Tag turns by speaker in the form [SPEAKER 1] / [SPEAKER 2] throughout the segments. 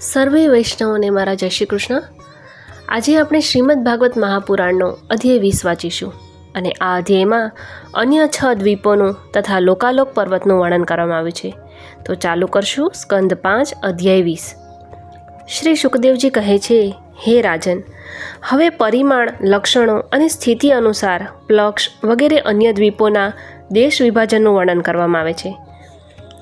[SPEAKER 1] સર્વે વૈષ્ણવોને મારા જય શ્રી કૃષ્ણ. આજે આપણે શ્રીમદ ભાગવત મહાપુરાણનો અધ્યાય વીસ વાંચીશું અને આ અધ્યાયમાં અન્ય છ દ્વીપોનું તથા લોકાલોક પર્વતનું વર્ણન કરવામાં આવ્યું છે. તો ચાલુ કરશું સ્કંદ પાંચ, અધ્યાય વીસ. શ્રી સુખદેવજી કહે છે, હે રાજન, હવે પરિમાણ, લક્ષણો અને સ્થિતિ અનુસાર પ્લક્ષ વગેરે અન્ય દ્વીપોના દેશ વિભાજનનું વર્ણન કરવામાં આવે છે.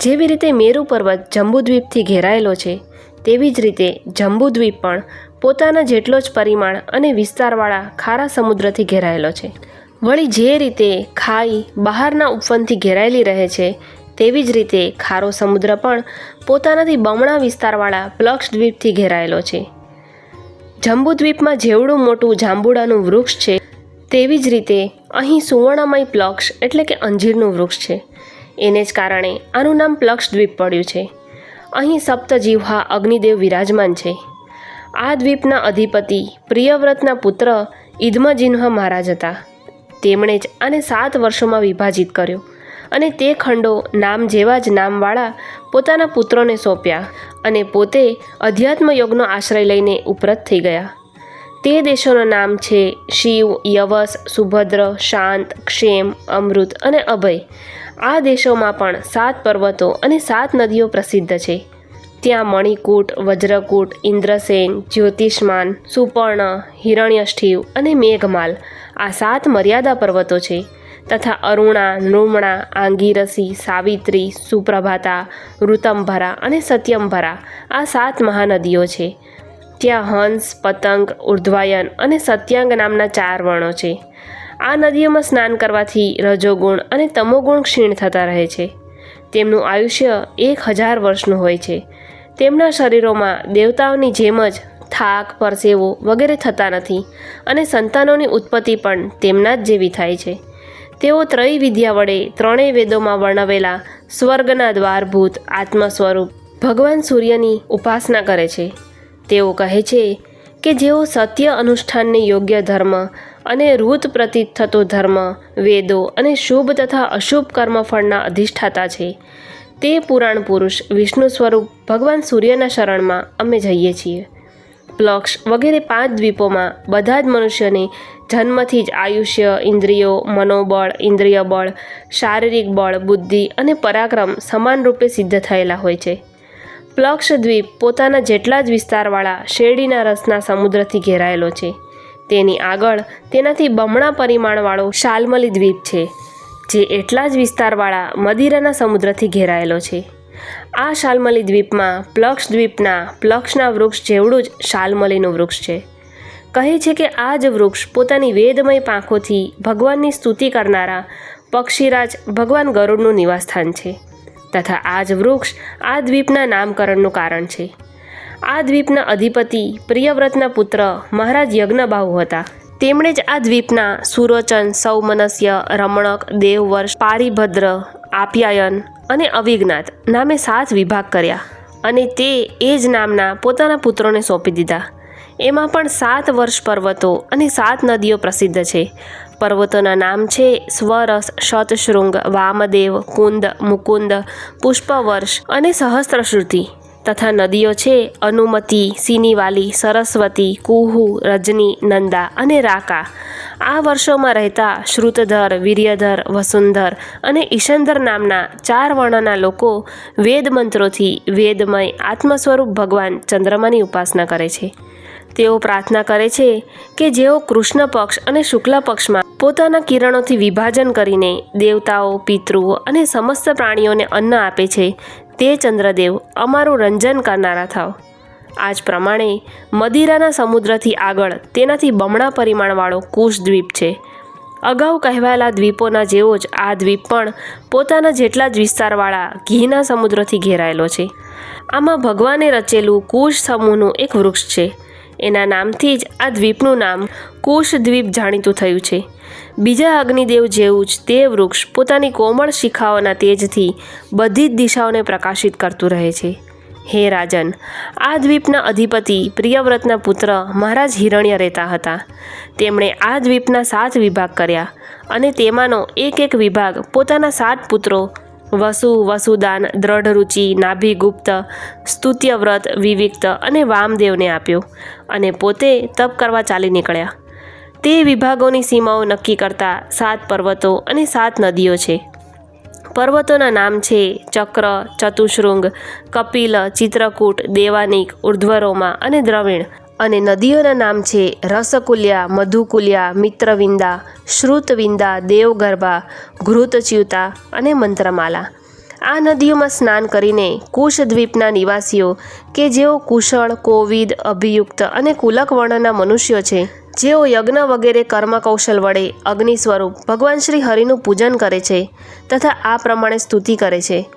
[SPEAKER 1] જેવી રીતે મેરુ પર્વત જંબુદ્વીપથી ઘેરાયેલો છે તેવી જ રીતે જંબુદ્વીપ પણ પોતાના જેટલો જ પરિમાણ અને વિસ્તારવાળા ખારા સમુદ્રથી ઘેરાયેલો છે. વળી જે રીતે ખાઈ બહારના ઉપવનથી ઘેરાયેલી રહે છે, તેવી જ રીતે ખારો સમુદ્ર પણ પોતાનાથી બમણા વિસ્તારવાળા પ્લક્ષ દ્વીપથી ઘેરાયેલો છે. જંબુદ્વીપમાં જેવડું મોટું જાંબુડાનું વૃક્ષ છે, તેવી જ રીતે અહીં સુવર્ણમય પ્લક્ષ એટલે કે અંજીરનું વૃક્ષ છે. એને જ કારણે આનું નામ પ્લક્ષ દ્વીપ પડ્યું છે. અહીં સપ્તજીવહા અગ્નિદેવ વિરાજમાન છે. આ દ્વીપના અધિપતિ, પ્રિયવ્રતના પુત્ર ઈદમજિન્હ મહારાજ હતા. તેમણે જ આને સાત વર્ષોમાં વિભાજિત કર્યો અને તે ખંડો નામ જેવા જ નામવાળા પોતાના પુત્રોને સોંપ્યા અને પોતે અધ્યાત્મ યોગનો આશ્રય લઈને ઉપરત થઈ ગયા. તે દેશોનું નામ છે શિવ, યવસ, સુભદ્ર, શાંત, ક્ષેમ, અમૃત અને અભય. આ દેશોમાં પણ સાત પર્વતો અને સાત નદીઓ પ્રસિદ્ધ છે. ત્યાં મણિકૂટ, વજ્રકૂટ, ઇન્દ્રસેન, જ્યોતિષ્માન, સુપર્ણ, હિરણ્યષ્ઠિવ અને મેઘમાલ આ સાત મર્યાદા પર્વતો છે. તથા અરુણા, નૃમણા, આંગીરસી, સાવિત્રી, સુપ્રભાતા, ઋતંભરા અને સત્યંભરા આ સાત મહાનદીઓ છે. ત્યાં હંસ પતંગ, ઉર્ધ્વાયન અને સત્યાંગ નામના ચાર વર્ણો છે. આ નદીઓમાં સ્નાન કરવાથી રજોગુણ અને તમોગુણ ક્ષીણ થતા રહે છે. તેમનું આયુષ્ય એક હજાર વર્ષનું હોય છે. તેમના શરીરોમાં દેવતાઓની જેમ જ થાક, પરસેવો વગેરે થતા નથી અને સંતાનોની ઉત્પત્તિ પણ તેમના જ જેવી થાય છે. તેઓ ત્રય વિદ્યા વડે ત્રણેય વેદોમાં વર્ણવેલા સ્વર્ગના દ્વારભૂત આત્મ સ્વરૂપ ભગવાન સૂર્યની ઉપાસના કરે છે. તેઓ કહે છે કે જેઓ સત્ય અનુષ્ઠાનને યોગ્ય ધર્મ અને ઋત પ્રતીત થતો ધર્મ, વેદો અને શુભ તથા અશુભ કર્મફળના અધિષ્ઠાતા છે. તે પુરાણ પુરુષ વિષ્ણુ સ્વરૂપ ભગવાન સૂર્યના શરણમાં અમે જઈએ છીએ. પ્લક્ષ વગેરે પાંચ દ્વીપોમાં બધા જ મનુષ્યને જન્મથી જ આયુષ્ય, ઇન્દ્રિયો, મનોબળ ઇન્દ્રિય બળ શારીરિક બળ, બુદ્ધિ અને પરાક્રમ સમાન રૂપે સિદ્ધ થયેલા હોય છે. પ્લક્ષ દ્વીપ પોતાના જેટલા જ વિસ્તારવાળા શેરડીના રસના સમુદ્રથી ઘેરાયેલો છે. તેની આગળ તેનાથી બમણા પરિમાણવાળો શાલમલી દ્વીપ છે, જે એટલા જ વિસ્તારવાળા મદિરાના સમુદ્રથી ઘેરાયેલો છે. આ શાલમલી દ્વીપમાં પ્લક્ષ દ્વીપના પ્લક્ષના વૃક્ષ જેવડું જ શાલમલીનું વૃક્ષ છે. કહે છે કે આ જ વૃક્ષ પોતાની વેદમય પાંખોથી ભગવાનની સ્તુતિ કરનારા પક્ષીરાજ ભગવાન ગરુડનું નિવાસસ્થાન છે. તથા આ જ વૃક્ષ આ દ્વીપના નામકરણનું કારણ છે. આ દ્વીપના અધિપતિ, પ્રિયવ્રતના પુત્ર, મહારાજ યજ્ઞબાહુ હતા. તેમણે જ આ દ્વીપના સુરોચન, સૌમનસ્ય, રમણક, દેવવર્ષ, પારિભદ્ર, આપ્યાયન અને અવિજ્ઞાત નામે સાત વિભાગ કર્યા અને તે એ જ નામના પોતાના પુત્રોને સોંપી દીધા. એમાં પણ સાત વર્ષ પર્વતો અને સાત નદીઓ પ્રસિદ્ધ છે. પર્વતોના નામ છે સ્વરસ, શતશૃંગ, વામદેવ, કુંદ, મુકુંદ, પુષ્પવર્ષ અને સહસ્ત્રશ્રુતિ તથા નદીઓ છે અનુમતિ, સિનીવાલી, સરસ્વતી, કુહુ, રજની, નંદા અને રાકા. આ વર્ષોમાં રહેતા શ્રુતધર, વીર્યધર, વસુંધર અને ઈશંધર નામના ચાર વર્ણના લોકો વેદ મંત્રોથી વેદમય આત્મ સ્વરૂપ ભગવાન ચંદ્રમાની ઉપાસના કરે છે. તેઓ પ્રાર્થના કરે છે કે જેઓ કૃષ્ણ પક્ષ અને શુક્લ પક્ષમાં પોતાના કિરણોથી વિભાજન કરીને દેવતાઓ, પિતૃઓ અને સમસ્ત પ્રાણીઓને અન્ન આપે છે. તે ચંદ્રદેવ અમારું રંજન કરનારા થાવ. આ જ પ્રમાણે મદિરાના સમુદ્રથી આગળ તેનાથી બમણા પરિમાણવાળો કુશ દ્વીપ છે. અગાઉ કહેવાયેલા દ્વીપોના જેવો જ આ દ્વીપ પણ પોતાના જેટલા જ વિસ્તારવાળા ઘીના સમુદ્રથી ઘેરાયેલો છે. આમાં ભગવાને રચેલું કુશ સમૂહનું એક વૃક્ષ છે. એના નામથી જ આ દ્વીપનું નામ કુશ દ્વીપ જાણીતું થયું છે. બીજા અગ્નિદેવ જેવું જ તે વૃક્ષ પોતાની કોમળ શિખાઓના તેજથી બધી જ દિશાઓને પ્રકાશિત કરતું રહે છે. હે રાજન, આ દ્વીપના અધિપતિ પ્રિયવ્રતના પુત્ર મહારાજ હિરણ્ય રહેતા હતા. તેમણે આ દ્વીપના સાત વિભાગ કર્યા અને તેમાંનો એક એક વિભાગ પોતાના સાત પુત્રો વસુ, વસુદાન દ્રઢરુચિ નાભિગુપ્ત સ્તુત્યવ્રત, વિવિક્ત અને વામદેવને આપ્યો અને પોતે તપ કરવા ચાલી નીકળ્યા. તે વિભાગોની સીમાઓ નક્કી કરતા સાત પર્વતો અને સાત નદીઓ છે. પર્વતોના નામ છે ચક્ર, ચતુશૃંગ, કપિલ, ચિત્રકૂટ, દેવાનિક, ઉર્ધ્વરોમા અને દ્રવિણ. અને નદીઓના નામ છે રસકુલ્યા, મધુકુલ્યા, મિત્રવિંદા, શ્રુતવિંદા, દેવગર્ભા, ઘૃતચ્યુતા અને મંત્રમાલા. આ નદીઓમાં સ્નાન કરીને કુશ દ્વીપના નિવાસીઓ કે જેઓ કુશળ, કોવિદ, અભિયુક્ત અને કુલક વર્ણના મનુષ્યો છે. જેઓ યજ્ઞ વગેરે કર્મકૌશલ વડે અગ્નિ સ્વરૂપ ભગવાન શ્રી હરિનું પૂજન કરે છે તથા આ પ્રમાણે સ્તુતિ કરે છે.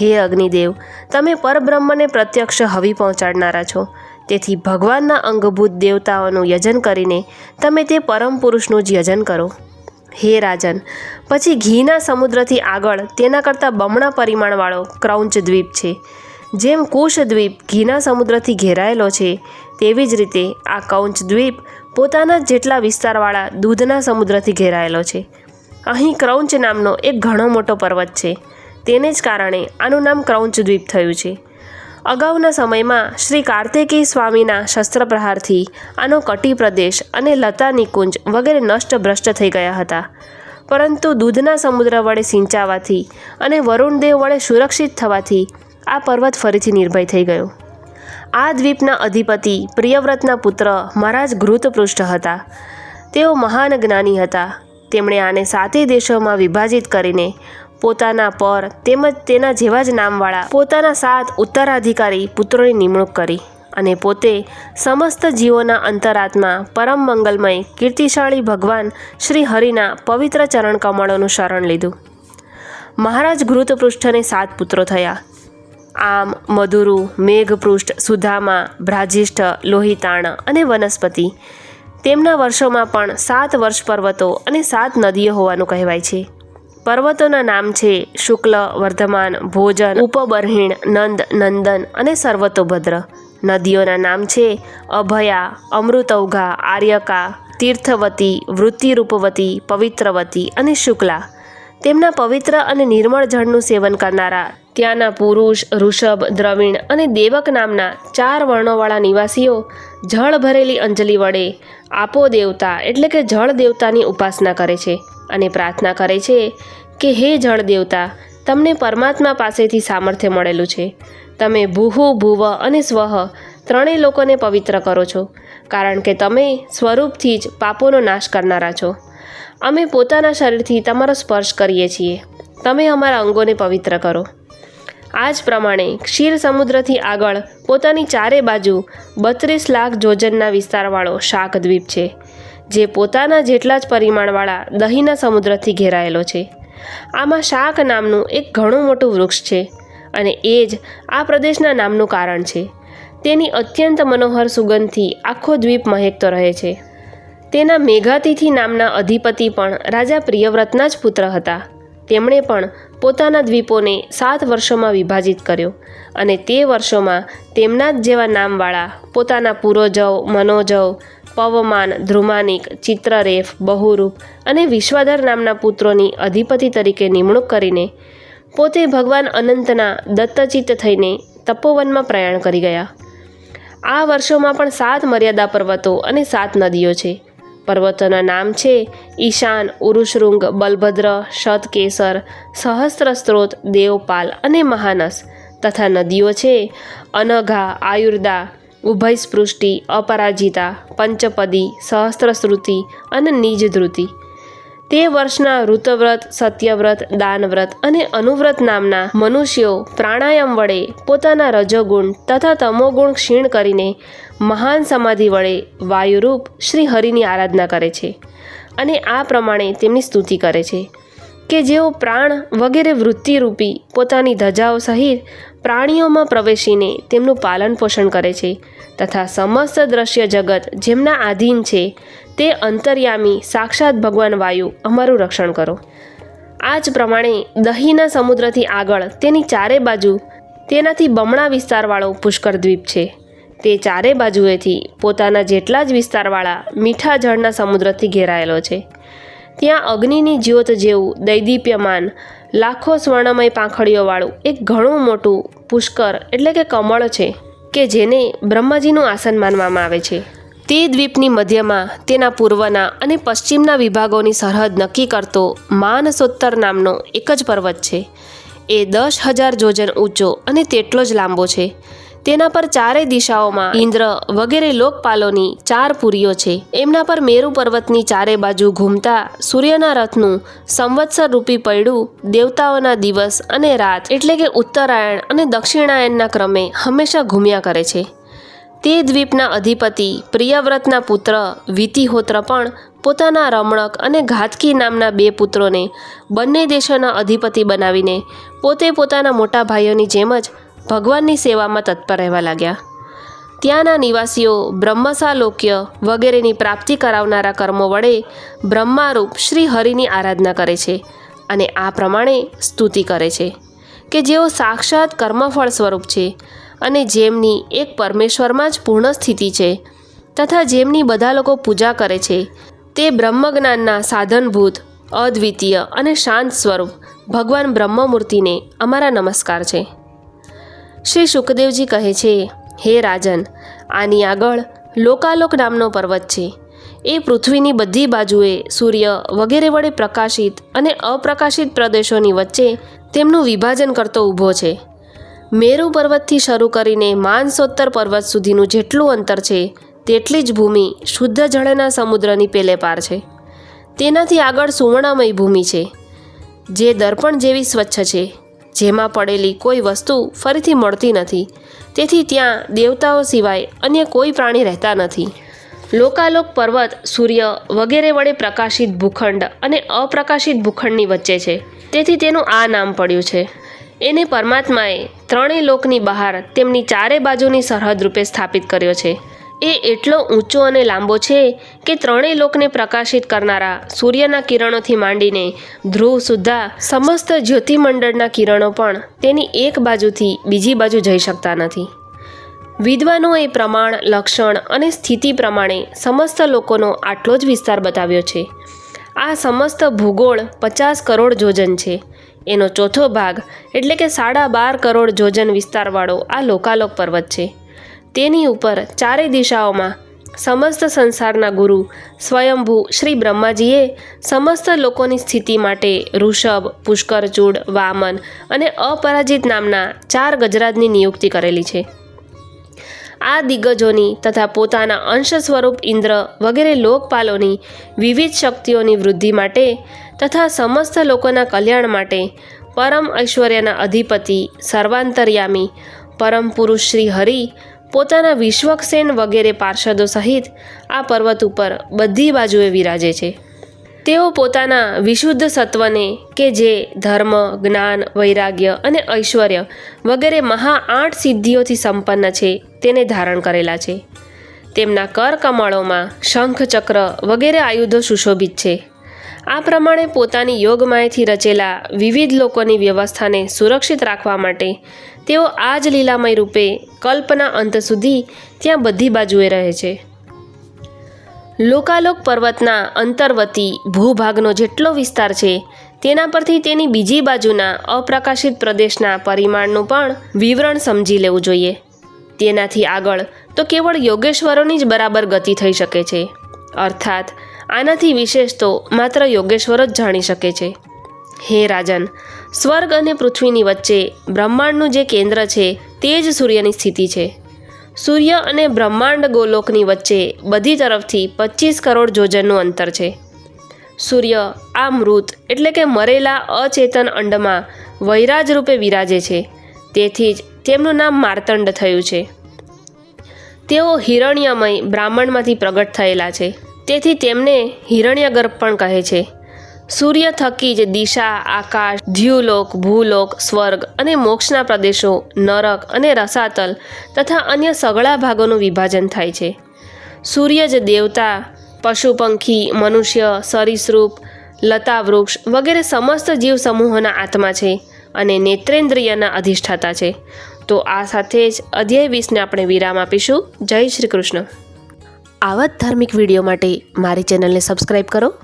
[SPEAKER 1] હે અગ્નિદેવ, તમે પરબ્રહ્મને પ્રત્યક્ષ હવી પહોંચાડનારા છો. તેથી ભગવાનના અંગભૂત દેવતાઓનું યજન કરીને તમે તે પરમ પુરુષનું જ યજન કરો. હે રાજન, પછી ઘીના સમુદ્રથી આગળ તેના કરતાં બમણા પરિમાણવાળો ક્રૌંચ દ્વીપ છે. જેમ કુશ દ્વીપ ઘીના સમુદ્રથી ઘેરાયેલો છે તેવી જ રીતે આ કૌંચ દ્વીપ પોતાના જેટલા વિસ્તારવાળા દૂધના સમુદ્રથી ઘેરાયેલો છે. અહીં ક્રૌંચ નામનો એક ઘણો મોટો પર્વત છે. તેને જ કારણે આનું નામ ક્રૌંચ દ્વીપ થયું છે. અગાઉના સમયમાં શ્રી કાર્તિકેય સ્વામીના શસ્ત્રપ્રહારથી આનો કટી પ્રદેશ અને લતા નિકુંજ વગેરે નષ્ટ ભ્રષ્ટ થઈ ગયા હતા. પરંતુ દૂધના સમુદ્ર વડે સિંચાવાથી અને વરુણદેવ વડે સુરક્ષિત થવાથી આ પર્વત ફરીથી નિર્ભય થઈ ગયો. આ દ્વીપના અધિપતિ પ્રિયવ્રતના પુત્ર મહારાજ ઘૃતપૃષ્ઠ હતા. તેઓ મહાન જ્ઞાની હતા. તેમણે આને સાતે દેશોમાં વિભાજિત કરીને પોતાના પર તેમજ તેના જેવા જ નામવાળા પોતાના સાત ઉત્તરાધિકારી પુત્રોની નિમણૂક કરી અને પોતે સમસ્ત જીવોના અંતરાત્મા પરમ મંગલમય કીર્તિશાળી ભગવાન શ્રી હરિના પવિત્ર ચરણ કમળોનું શરણ લીધું. મહારાજ ઘૃતપૃષ્ઠને સાત પુત્રો થયા. આમ મધુરુ, મેઘપૃષ્ઠ, સુધામા, ભ્રાજિષ્ઠ, લોહિતાણ અને વનસ્પતિ. તેમના વર્ષોમાં પણ સાત વર્ષ પર્વતો અને સાત નદીઓ હોવાનું કહેવાય છે. પર્વતોના નામ છે શુક્લ, વર્ધમાન, ભોજન, ઉપબર્હિણ, નંદ, નંદન અને સર્વતોભદ્ર. નદીઓના નામ છે અભયા, અમૃતૌઘા, આર્યકા, તીર્થવતી, વૃત્તિરૂપવતી, પવિત્રવતી અને શુક્લા. તેમના પવિત્ર અને નિર્મળ જળનું સેવન કરનારા ત્યાંના પુરુષ, ઋષભ, દ્રવિણ અને દેવક નામના ચાર વર્ણોવાળા નિવાસીઓ જળ ભરેલી અંજલિ વડે આપો દેવતા એટલે કે જળ દેવતાની ઉપાસના કરે છે અને પ્રાર્થના કરે છે કે હે જળ દેવતા, તમને પરમાત્મા પાસેથી સામર્થ્ય મળેલું છે. તમે ભૂહુ, ભુવ અને સ્વહ ત્રણેય લોકોને પવિત્ર કરો છો, કારણ કે તમે સ્વરૂપથી જ પાપોનો નાશ કરનારા છો. અમે પોતાના શરીરથી તમારો સ્પર્શ કરીએ છીએ. તમે અમારા અંગોને પવિત્ર કરો. આ જ પ્રમાણે ક્ષીર સમુદ્રથી આગળ પોતાની ચારે બાજુ બત્રીસ લાખ જોજનના વિસ્તારવાળો શાક દ્વીપ છે, જે પોતાના જેટલા જ પરિમાણવાળા દહીંના સમુદ્રથી ઘેરાયેલો છે. આમાં શાક નામનું એક ઘણું મોટું વૃક્ષ છે અને એ જ આ પ્રદેશના નામનું કારણ છે. તેની અત્યંત મનોહર સુગંધથી આખો દ્વીપ મહેકતો રહે છે. તેના મેઘાતિથિ નામના અધિપતિ પણ રાજા પ્રિયવ્રતના જ પુત્ર હતા. તેમણે પણ પોતાના દ્વીપોને સાત વર્ષોમાં વિભાજિત કર્યો અને તે વર્ષોમાં તેમના જ જેવા નામવાળા પોતાના પૂર્વજવ મનોજવ, પવમાન, ધ્રુમાનિક, ચિત્રરેફ, બહુરૂપ અને વિશ્વાધર નામના પુત્રોની અધિપતિ તરીકે નિમણૂક કરીને પોતે ભગવાન અનંતના દત્તચિત્ત થઈને તપોવનમાં પ્રયાણ કરી ગયા. આ વર્ષોમાં પણ સાત મર્યાદા પર્વતો અને સાત નદીઓ છે. પર્વતોના નામ છે ઈશાન ઉરુશૃંગ બલભદ્ર, શતકેસર, સહસ્ત્ર સ્ત્રોત, દેવપાલ અને મહાનસ તથા નદીઓ છે. અનઘા, આયુર્દા, ઉભયસ્પૃષ્ટિ, અપરાજિતા, પંચપદી સહસ્ત્રશ્રુતિ અને નિજધૃતિ તે વર્ષના ઋતવ્રત, સત્યવ્રત, દાનવ્રત અને અનુવ્રત નામના મનુષ્યો પ્રાણાયામ વડે પોતાના રજોગુણ તથા તમોગુણ ક્ષીણ કરીને મહાન સમાધિ વડે વાયુરૂપ શ્રી હરિની આરાધના કરે છે અને આ પ્રમાણે તેમની સ્તુતિ કરે છે કે જેઓ પ્રાણ વગેરે વૃત્તિરૂપી પોતાની ધજાઓ સહિત પ્રાણીઓમાં પ્રવેશીને તેમનું પાલન પોષણ કરે છે તથા સમસ્ત દ્રશ્ય જગત જેમના આધીન છે તે અંતર્યામી સાક્ષાત ભગવાન વાયુ અમારું રક્ષણ કરો. આ જ પ્રમાણે દહીંના સમુદ્રથી આગળ તેની ચારે બાજુ તેનાથી બમણા વિસ્તારવાળો પુષ્કર દ્વીપ છે. તે ચારે બાજુએથી પોતાના જેટલા જ વિસ્તારવાળા મીઠા જળના સમુદ્રથી ઘેરાયેલો છે. ત્યાં અગ્નિની જ્યોત જેવું દૈદીપ્યમાન, લાખો સ્વર્ણમય પાંખડીઓવાળું એક ઘણું મોટું પુષ્કર એટલે કે કમળ છે કે જેને બ્રહ્માજીનું આસન માનવામાં આવે છે. તે દ્વીપની મધ્યમાં તેના પૂર્વના અને પશ્ચિમના વિભાગોની સરહદ નક્કી કરતો માનસોત્તર નામનો એક જ પર્વત છે. એ દસ હજાર જોજન ઊંચો અને તેટલો જ લાંબો છે. તેના પર ચારે દિશાઓમાં ઇન્દ્ર વગેરે લોકપાલોની ચાર પુરીઓ છે. એમના પર મેરુ પર્વતની ચારે બાજુ ઘૂમતા સૂર્યના રથનું સંવત્સર રૂપી પૈડું દેવતાઓના દિવસ અને રાત, એટલે કે ઉત્તરાયણ અને દક્ષિણાયણના ક્રમે હંમેશા ઘૂમ્યા કરે છે. તે દ્વીપના અધિપતિ, પ્રિયવ્રતના પુત્ર, વિતિહોત્ર પણ પોતાના રમણક અને ઘાતકી નામના બે પુત્રોને બંને દેશોના અધિપતિ બનાવીને પોતે પોતાના મોટા ભાઈઓની જેમ જ ભગવાનની સેવામાં તત્પર રહેવા લાગ્યા. ત્યાંના નિવાસીઓ, બ્રહ્મસાલોક્ય વગેરેની પ્રાપ્તિ કરાવનારા કર્મો વડે બ્રહ્મારૂપ શ્રી હરિની આરાધના કરે છે અને આ પ્રમાણે સ્તુતિ કરે છે કે જેઓ સાક્ષાત કર્મફળ સ્વરૂપ છે અને જેમની એક પરમેશ્વરમાં જ પૂર્ણ સ્થિતિ છે તથા જેમની બધા લોકો પૂજા કરે છે, તે બ્રહ્મજ્ઞાનના સાધનભૂત, અદ્વિતીય અને શાંત સ્વરૂપ ભગવાન બ્રહ્મમૂર્તિને અમારા નમસ્કાર છે. શ્રી સુખદેવજી કહે છે, હે રાજન, આની આગળ લોકાલોક નામનો પર્વત છે. એ પૃથ્વીની બધી બાજુએ સૂર્ય વગેરે વડે પ્રકાશિત અને અપ્રકાશિત પ્રદેશોની વચ્ચે તેમનું વિભાજન કરતો ઊભો છે. મેરુ પર્વતથી શરૂ કરીને માનસોત્તર પર્વત સુધીનું જેટલું અંતર છે, તેટલી જ ભૂમિ શુદ્ધ જળના સમુદ્રની પેલે પાર છે. તેનાથી આગળ સુવર્ણમય ભૂમિ છે, જે દર્પણ જેવી સ્વચ્છ છે. જેમાં પડેલી કોઈ વસ્તુ ફરીથી મળતી નથી. તેથી ત્યાં દેવતાઓ સિવાય અન્ય કોઈ પ્રાણી રહેતા નથી. લોકાલોક પર્વત, સૂર્ય વગેરે વડે પ્રકાશિત ભૂખંડ અને અપ્રકાશિત ભૂખંડની વચ્ચે છે. તેથી તેનું આ નામ પડ્યું છે. એને પરમાત્માએ ત્રણેય લોકની બહાર તેમની ચારે બાજુની સરહદ રૂપે સ્થાપિત કર્યો છે. એ એટલો ઊંચો અને લાંબો છે કે ત્રણેય લોકને પ્રકાશિત કરનારા સૂર્યના કિરણોથી માંડીને ધ્રુવ સુદ્ધા સમસ્ત જ્યોતિમંડળના કિરણો પણ તેની એક બાજુથી બીજી બાજુ જઈ શકતા નથી. વિદ્વાનોએ પ્રમાણ, લક્ષણ અને સ્થિતિ પ્રમાણે સમસ્ત લોકોનો આટલો જ વિસ્તાર બતાવ્યો છે. આ સમસ્ત ભૂગોળ પચાસ કરોડ જોજન છે. એનો ચોથો ભાગ એટલે કે સાડા બાર કરોડ જોજન વિસ્તારવાળો આ લોકાલોક પર્વત છે. તેની ઉપર ચારે દિશાઓમાં સમસ્ત સંસારના ગુરુ સ્વયંભૂ શ્રી બ્રહ્માજીએ સમસ્ત લોકોની સ્થિતિ માટે ઋષભ પુષ્કરચૂડ વામન અને અપરાજિત નામના ચાર ગજરાજની નિયુક્તિ કરેલી છે. આ દિગ્ગજોની તથા પોતાના અંશ સ્વરૂપ ઇન્દ્ર વગેરે લોકપાલોની વિવિધ શક્તિઓની વૃદ્ધિ માટે તથા સમસ્ત લોકોના કલ્યાણ માટે પરમ ઐશ્વર્યના અધિપતિ, સર્વાંતર્યામી, પરમ પુરુષ શ્રી હરિ પોતાના વિશ્વકસેન વગેરે પાર્ષદો સહિત આ પર્વત ઉપર બધી બાજુએ વિરાજે છે. તેઓ પોતાના વિશુદ્ધ સત્વને કે જે ધર્મ, જ્ઞાન, વૈરાગ્ય અને ઐશ્વર્ય વગેરે મહા આઠ સિદ્ધિઓથી સંપન્ન છે તેને ધારણ કરેલા છે. તેમના કર કમળોમાં શંખ ચક્ર વગેરે આયુધો સુશોભિત છે. આ પ્રમાણે પોતાની યોગમાયથી રચેલા વિવિધ લોકોની વ્યવસ્થાને સુરક્ષિત રાખવા માટે તેઓ આ જ લીલામય રૂપે કલ્પના અંત સુધી ત્યાં બધી બાજુએ રહે છે. લોકાલોક પર્વતના અંતર્વતી ભૂભાગનો જેટલો વિસ્તાર છે, તેના પરથી તેની બીજી બાજુના અપ્રકાશિત પ્રદેશના પરિમાણનું પણ વિવરણ સમજી લેવું જોઈએ. તેનાથી આગળ તો કેવળ યોગેશ્વરોની જ બરાબર ગતિ થઈ શકે છે. અર્થાત, આનાથી વિશેષ તો માત્ર યોગેશ્વર જ જાણી શકે છે. હે રાજન સ્વર્ગ અને પૃથ્વીની વચ્ચે બ્રહ્માંડનું જે કેન્દ્ર છે તે જ સૂર્યની સ્થિતિ છે. સૂર્ય અને બ્રહ્માંડ ગોલોકની વચ્ચે બધી તરફથી પચીસ કરોડ જોજનનું અંતર છે. સૂર્ય આ મૃત એટલે કે મરેલા અચેતન અંડમાં વૈરાજ રૂપે વિરાજે છે. તેથી જ તેમનું નામ માર્તંડ થયું છે. તેઓ હિરણ્યમય બ્રાહ્મણમાંથી પ્રગટ થયેલા છે. તેથી તેમને હિરણ્યગર્ભ પણ કહે છે. સૂર્ય થકી જ દિશા, આકાશ ધ્યુલોક ભૂલોક, સ્વર્ગ અને મોક્ષના પ્રદેશો, નરક અને રસાતલ તથા અન્ય સગળા ભાગોનું વિભાજન થાય છે. સૂર્ય જ દેવતા પશુ પંખી મનુષ્ય, સરીસૃપ લતા વૃક્ષ વગેરે સમસ્ત જીવ સમૂહોના આત્મા છે અને નેત્રેન્દ્રિયના અધિષ્ઠાતા છે. તો આ સાથે જ અધ્યાય વીસને આપણે વિરામ આપીશું. જય શ્રી કૃષ્ણ. આવા જ ધાર્મિક વીડિયો માટે મારી ચેનલને સબસ્ક્રાઈબ કરો.